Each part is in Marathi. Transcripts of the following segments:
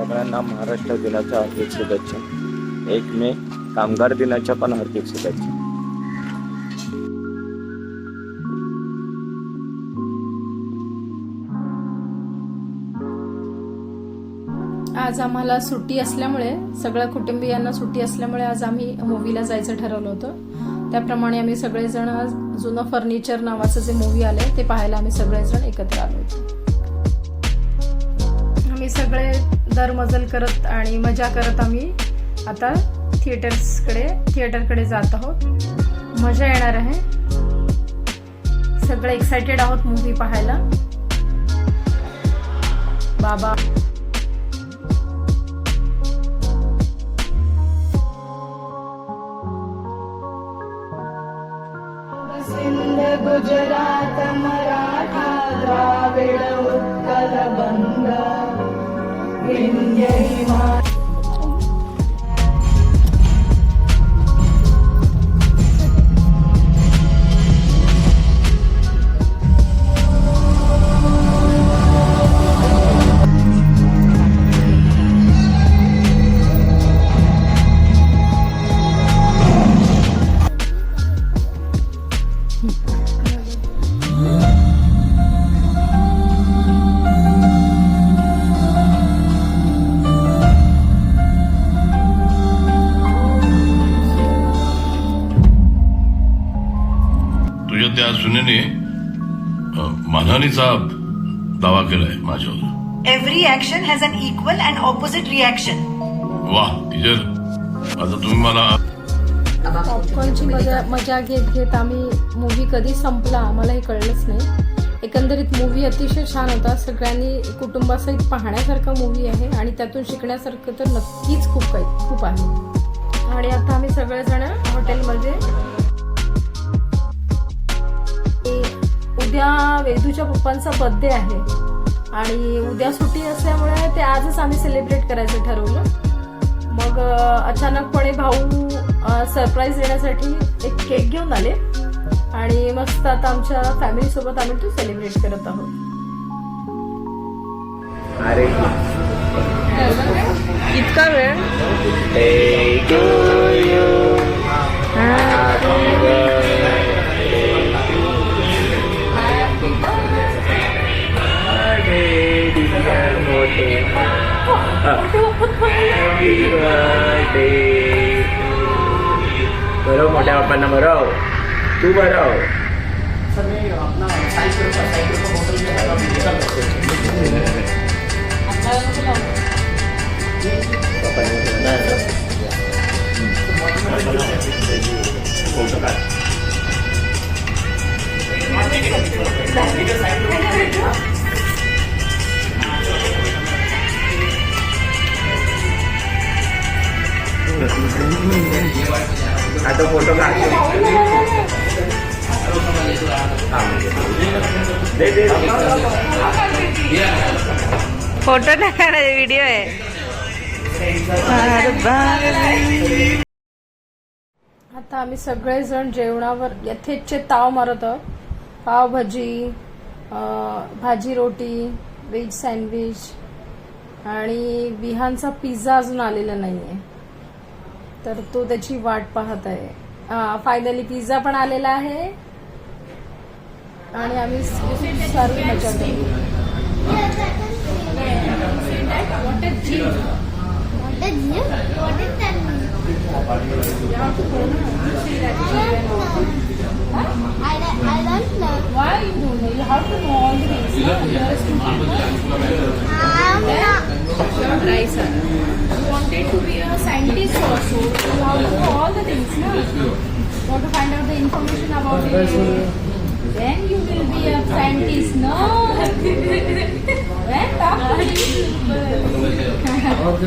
सगळ्यांना महाराष्ट्र दिनाच्या हार्दिक शुभेच्छा. एक मे कामगार दिनाच्या पण हार्दिक शुभेच्छा. आज आम्हाला सुट्टी असल्यामुळे सगळ्या कुटुंबियांना सुट्टी असल्यामुळे आज आम्ही मूवीला जायचं ठरवलं होतं. त्याप्रमाणे आम्ही सगळेजण आज जुनं फर्निचर नावाचं जे मूवी आलंय ते पाहायला आम्ही सगळेजण एकत्र आलो होतो. सगळे दरमजल करत आणि मजा करत आम्ही आता थिएटर्सकडे थिएटरकडे जात आहोत. मजा येणार आहे. सगळे एक्सायटेड आहोत मूवी पाहायला. बाबा. Hmm. त्या सुनेने मानहानीचा दावा केलाय माझ्यावर. Every action has an equal and opposite reaction. वा टीचर आता तुम्ही मला पॉपकॉर्नची मजा मजा घेत घेत आम्ही मूवी कधी संपला आम्हाला हे कळलंच नाही. एकंदरीत मूवी अतिशय छान होता. सगळ्यांनी कुटुंबासहित पाहण्यासारखा मूवी आहे आणि त्यातून शिकण्यासारखं तर नक्कीच खूप काही खूप आहे. आणि आता आम्ही सगळेजण हॉटेलमध्ये उद्या वेदूच्या पप्पांचा बर्थडे आहे. आणि उद्या सुट्टी असल्यामुळे ते आजच आम्ही सेलिब्रेट करायचं ठरवलं. मग अचानकपणे भाऊ सरप्राईज देण्यासाठी एक केक घेऊन आले. आणि मस्त आता आमच्या फॅमिली सोबत आम्ही तो सेलिब्रेट करत आहोत. अरे इतका वेळ? बरो मोठ्या बापांना बरो तू बरो आता फोटो काढ दे दे फोटो नाही काढायचे व्हिडिओ आहे. आता आम्ही सगळेजण जेवणावर यथेच्छ ताव मारत आहोत. पावभाजी भाजी रोटी व्हेज सँडविच आणि विहानचा पिझ्झा अजून आलेला नाहीये. तर तो त्याची वाट पाहत आहे. फायनली पिझ्झा पण आलेला आहे. आणि आम्ही सारी मजा करू. wanted to be a scientist also. You have to know all the things, no? You want to find out the information about it. Then you will be a scientist, no? When talk to.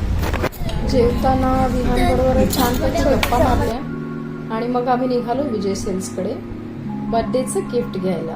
जेवताना विहानबरोबर छानपैकी गप्पा मारल्या आणि मग आम्ही निघालो विजय सेल्सकडे. बर्थडेचं गिफ्ट घ्यायला.